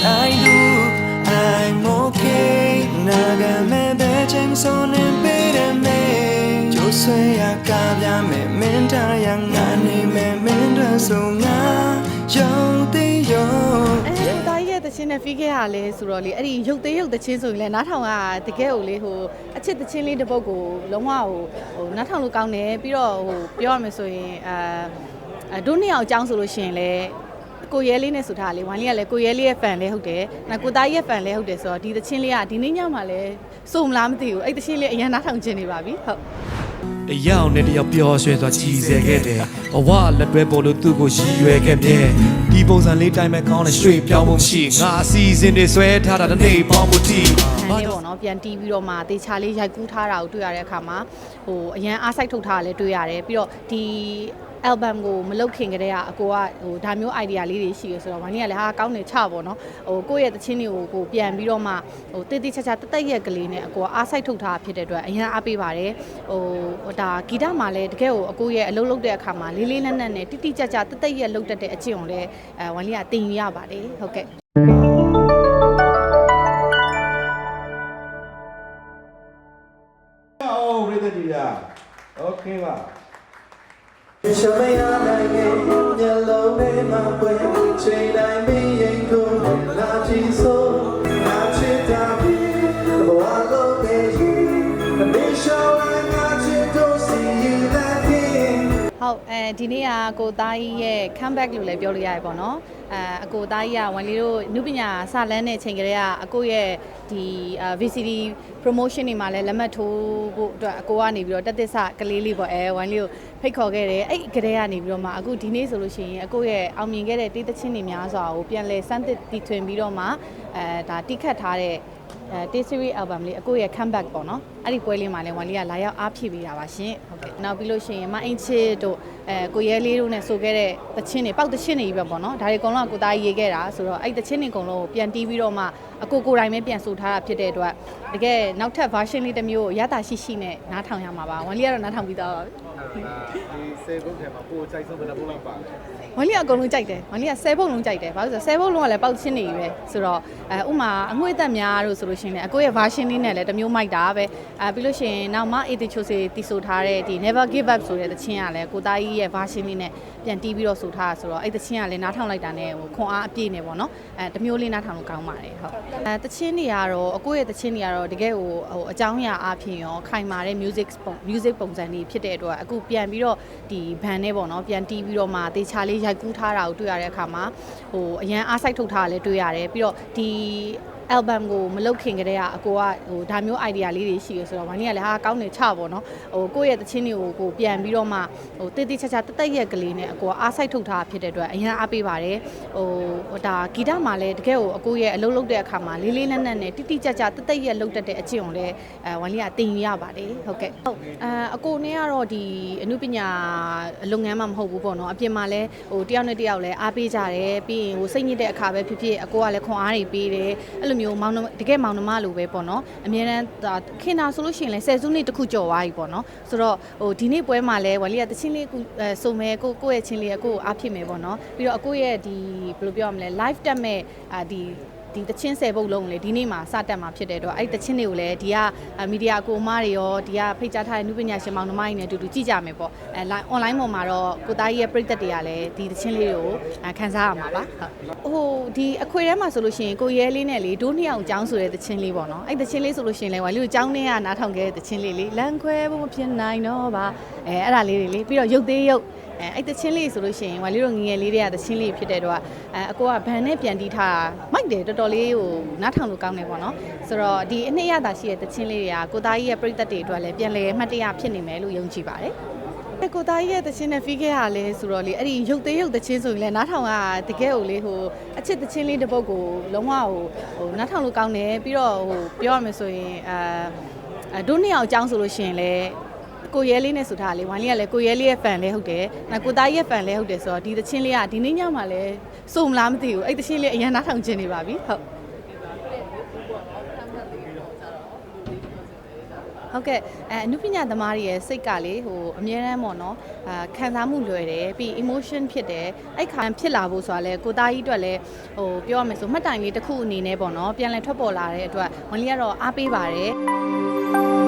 I do I'm okay နာဂမဲပဲချင်းဆိုနေပေးတယ်မေကျိုးဆွေရကားပြမယ်မင်းတာရငါနေမယ်မင်းတို့ဆိုငါရုံသေးရောအဲကိုသားကြီးရဲ့တချင်းနဲ့ဖီးခဲ့ရလဲဆိုတော့လေအဲ့ဒီရုပ်သေးရုပ်တချင်းဆိုရင်လဲနားထောင်ကတကယ်ကိုလေဟိုအချစ်တချင်းလေးတစ်ပုတ်ကိုလုံးဝဟိုဟိုနားထောင်လို့ကောင်းတယ်ပြီးတော့ဟိုပြောရမယ်ဆိုရင်အာအဲဒုနှစ်ယောက်အကြောင်းဆိုလို့ရှိရင်လဲ ကိုရဲလေးနဲ့ဆိုထားလေဝိုင်းလေးကလည်းကိုရဲလေးရဲ့ fan လည်းဟုတ်တယ်။နောက်ကိုသားကြီးရဲ့ fan လည်းဟုတ်တယ်ဆိုတော့ဒီတချင်းလေးကဒီနေ့ညမှာလည်းစုံမလားမသိဘူး။အဲ့တချင်းလေးအရင်နားထောင်ခြင်းနေပါပြီ။ဟုတ်တယောက်နဲ့တယောက်ပျော်ရွှင်စွာကြည်စေခဲ့တယ်ဘဝလက်တွဲပေါ်လို့သူ့ကိုရည်ရွယ်ခဲ့တယ်ဒီပုံစံလေးတိုင်းမဲ့ကောင်းတဲ့ရွှေပြောင်းမှုရှိငါအစီအစဉ်တွေဆွဲထားတာတစ်နေ့ပေါင်းမှုတီဟန်လေးပေါ့နော်ပြန်တီးပြီးတော့မှတေချာလေးရိုက်ကူးထားတာကိုတွေ့ရတဲ့အခါမှာဟိုအရန်အားစိုက်ထုတ်ထားတာလည်းတွေ့ရတယ်ပြီးတော့ဒီ album ကိုမလုတ်ခင်ကတည်းကအကိုကဟိုဒါမျိုး idea လေးတွေရှိရဆိုတော့ဘာနည်းကလည်းဟာကောင်းတယ်ချပေါ့နော်ဟိုကိုယ့်ရဲ့တချင်းတွေကိုကိုပြန်ပြီးတော့မှဟိုတိတိကျကျတက်တက်ရက်ကလေးနဲ့အကိုကအားစိုက်ထုတ်ထားတာဖြစ်တဲ့အတွက်အရန်အားပေးပါတယ်ဟိုဒါဂီတမှာလည်းတကယ်ကိုအကိုရဲ့အလုပ်လုပ်တဲ့အခါမှာလေးလေးနက်နက်နဲ့တိတိကျကျတက်တက်ရက်လုပ်တတ်တဲ့အကျင့်ကိုလည်းအဲဝန်လေးကတင်ယူရပါတယ်ဟုတ်ကဲ့ ရှ ဟုတ်အဲဒီနေ့ကကိုသားကြီးရဲ့ comeback လို့လည်းပြောလို့ရတယ်ပေါ့နော်အဲအကိုသားကြီးကဝန်လေးတို့နုပညာစလန်းတဲ့ချိန်ကလေးကအကိုရဲ့ဒီအာ VCD promotion တွေမှာလည်းလက်မှတ်ထိုးဖို့အတွက်အကိုကနေပြီးတော့တက်သစ်စကလေးလေးပေါ့အဲဝန်လေးကိုဖိတ်ခေါ်ခဲ့တယ်အဲ့ကလေးကနေပြီးတော့မှအခုဒီနေ့ဆိုလို့ရှိရင်အကိုရဲ့အောင်မြင်ခဲ့တဲ့တေးသချင်းတွေများစွာကိုပြန်လဲစမ်းသစ်တီထွင်ပြီးတော့မှအဲဒါတိခတ်ထားတဲ့ အဲ T series album လေးအကိုရဲ့ comeback ပေါ့နော်အဲ့ဒီပွဲလေးမှာလည်းဝန်လေးကလာရောက်အားဖြည့်ပေးတာပါရှင်ဟုတ်ကဲ့နောက်ပြီးလို့ရှိရင်မအင်ချစ်တို့အဲကိုရဲလေးတို့နဲ့ဆိုခဲ့တဲ့တချင်းတွေပေါက်တချင်းတွေကြီးပဲပေါ့နော်ဒါတွေအကုန်လုံးကကိုသားရေးခဲ့တာဆိုတော့အဲ့ဒီတချင်းတွေအကုန်လုံးကိုပြန်တီးပြီးတော့မှအကိုကိုယ်တိုင်ပဲပြန်ဆိုထားတာဖြစ်တဲ့အတွက်တကယ်နောက်ထပ် version လေးတစ်မျိုးကိုရတာရှိရှိနဲ့နားထောင်ရမှာပါဝန်လေးကတော့နားထောင်ပြီးသားပါပြီဒီ စေဘုတ်ထဲမှာပို့ချိုက်ဆုံးဘယ်နှဘုတ်လောက်ပါလဲဝန်လေးကအကုန်လုံးကြိုက်တယ်ဝန်လေးက10ဘုတ်လုံးကြိုက်တယ်ဘာလို့လဲဆိုတော့10ဘုတ်လုံးကလည်းပေါက်ချင်းနေပြီပဲဆိုတော့အဲဥမာအငွေ့သက်များတို့ဆိုလို့ရှိရင်လည်းအကိုရဲ့ version လေးနဲ့လည်းတစ်မျိုးမိုက်တာပဲအဲပြီးလို့ရှိရင်နောက်မှအေတီချိုစီတီဆိုထားတဲ့ဒီ never give up ဆိုတဲ့သချင်းကလည်းကိုသားကြီးရဲ့ version လေးနဲ့ပြန်တီးပြီးတော့ဆိုထားတာဆိုတော့အဲ့သချင်းကလည်းနားထောင်လိုက်တာနဲ့ဟိုခွန်အားအပြည့်နဲ့ပေါ့နော်အဲတစ်မျိုးလေးနားထောင်လို့ကောင်းပါတယ်ဟုတ်အဲသချင်းတွေကတော့အကိုရဲ့သချင်းတွေကတော့တကယ်ဟိုဟိုအကြောင်းအရာအဖြစ်ရောခိုင်မာတဲ့ music ပုံ music ပုံစံတွေဖြစ်တဲ့အတွက်အခုပြန်ပြီးတော့ဒီဘန်နဲ့ပေါ့နော်ပြန်တီးပြီးတော့မှတေချာလေးရိုက်ကူးထားတာကိုတွေ့ရတဲ့အခါမှာဟိုအရန်အားစိုက်ထုတ်ထားတာလည်းတွေ့ရတယ်ပြီးတော့ဒီ album ကိုမလုတ်ခင်ကတည်းကအကိုကဟိုဒါမျိုး idea လေးတွေရှိရဆိုတော့ဘာနည်းကလည်းဟာကောင်းတယ်ချပေါ့နော်ဟိုကိုယ့်ရဲ့တချင်းတွေကိုကိုပြန်ပြီးတော့မှဟိုတိတိကျကျတက်တက်ရက်ကလေးနဲ့အကိုကအားစိုက်ထုတ်ထားတာဖြစ်တဲ့အတွက်အရင်အားပေးပါတယ်ဟိုဒါဂီတမှာလည်းတကယ်ကိုအကိုရဲ့အလုပ်လုပ်တဲ့အခါမှာလေးလေးနက်နက်နဲ့တိတိကျကျတက်တက်ရက်လုပ်တတ်တဲ့အကျင့်ကိုလည်းအဲဝန်လေးကတင်ယူရပါတယ်ဟုတ်ကဲ့ဟုတ်အဲအကိုနဲ့ကတော့ဒီအမှုပညာလုပ်ငန်းမှမဟုတ်ဘူးပေါ့နော်အပြင်မှာလည်းဟိုတယောက်နဲ့တယောက်လည်းအားပေးကြတယ်ပြီးရင်ဟိုစိတ်ညစ်တဲ့အခါပဲဖြစ်ဖြစ်အကိုကလည်းခွန်အားတွေပေးတယ်အဲ့လိုမျိုးမောင်နှမတကယ်မောင်နှမလိုပဲပေါ့နော်အများတန်းဒါခင်တာဆိုလို့ရှိရင်လည်းဆယ်စုနှစ်တစ်ခုကျော်သွားပြီပေါ့နော်ဆိုတော့ဟိုဒီနေ့ပွဲမှာလည်းဝါလီကတချင်းလေးကူအဲစုံမဲကိုကိုယ့်ရဲ့ချင်းလေးကိုကိုအားဖြစ်မယ်ပေါ့နော်ပြီးတော့အကိုရဲ့ဒီဘယ်လိုပြောရမလဲ live တက်မဲ့အာဒီ ဒီတချင်းဆယ်ပုတ်လုံးကိုလေဒီနေ့မှာစတက်မှာဖြစ်တဲ့အတွက်အဲ့ဒီတချင်းတွေကိုလည်းဒီကမီဒီယာအကိုအမတွေရောဒီကဖိတ်ကြားထားတဲ့နုပညာရှင်မောင်နှမတွေနဲ့အတူတူကြည့်ကြမယ်ပေါ့အဲ online ပေါ်မှာတော့ကိုသားကြီးရဲ့ပြည်သက်တွေကလည်းဒီတချင်းလေးတွေကိုအဲခန်းစားရမှာပါဟုတ်ဟိုဒီအခွေထဲမှာဆိုလို့ရှိရင်ကိုရဲလေးနဲ့လေဒိုးနှစ်အောင်ចောင်းဆိုတဲ့တချင်းလေးပေါ့နော်အဲ့တချင်းလေးဆိုလို့ရှိရင်လည်းဝါလူចောင်းထဲကနားထောင်ခဲ့တဲ့တချင်းလေးလေးလမ်းခွဲဖို့မဖြစ်နိုင်တော့ပါအဲအဲ့ဒါလေးတွေလေပြီးတော့ရုပ်သေးရုပ် အဲအဲ့တချင်းလေးဆိုလို့ရှိရင်ဝါလေးတို့ငငယ်လေးတွေကတချင်းလေးဖြစ်တဲ့တော့အဲအကိုကဘန်နဲ့ပြန်တီးထားတာမိုက်တယ်တော်တော်လေးဟိုနားထောင်လို့ကောင်းတယ်ပေါ့နော်ဆိုတော့ဒီအနှစ်ရတာရှိတဲ့တချင်းလေးတွေကကိုသားကြီးရဲ့ပြိသက်တွေအတွက်လည်းပြန်လဲမှတ်တရဖြစ်နေမယ်လို့ယုံကြည်ပါတယ်အဲကိုသားကြီးရဲ့တချင်းနဲ့ဖီးခဲ့ရလဲဆိုတော့လေအဲ့ဒီရုပ်သေးရုပ်တချင်းဆိုရင်လည်းနားထောင်ကတကယ်ကိုလေဟိုအချစ်တချင်းလေးတစ်ပုတ်ကိုလုံးဝဟိုဟိုနားထောင်လို့ကောင်းတယ်ပြီးတော့ဟိုပြောရမယ်ဆိုရင်အာအဲဒုနှစ်ယောက်အကြောင်းဆိုလို့ရှိရင်လည်း ကိုရဲလေးနဲ့ဆိုထားလေဝိုင်းလေးကလည်းကိုရဲလေးရဲ့ fan လည်းဟုတ်တယ်။နောက်ကိုသားကြီးရဲ့ fan လည်းဟုတ်တယ်ဆိုတော့ဒီသချင်းလေးကဒီနေ့ညမှာလည်းစုံမလားမသိဘူး။အဲ့သချင်းလေးအရင်နားထောင်ခြင်းနေပါပြီ။ဟုတ်ဟုတ်ကဲ့အဲအနုပညာသမားတွေရဲ့စိတ်ကလေဟိုအမြဲတမ်းပေါ့နော်အာခံစားမှုလွယ်တယ်ပြီး emotion ဖြစ်တယ်အဲ့ခါဖြစ်လာဖို့ဆိုတာလေကိုသားကြီးအတွက်လည်းဟိုပြောရမယ်ဆိုမှတ်တိုင်လေးတစ်ခုအနေနဲ့ပေါ့နော်ပြန်လည်ထွက်ပေါ်လာတဲ့အတွက်မလီကတော့အားပေးပါတယ်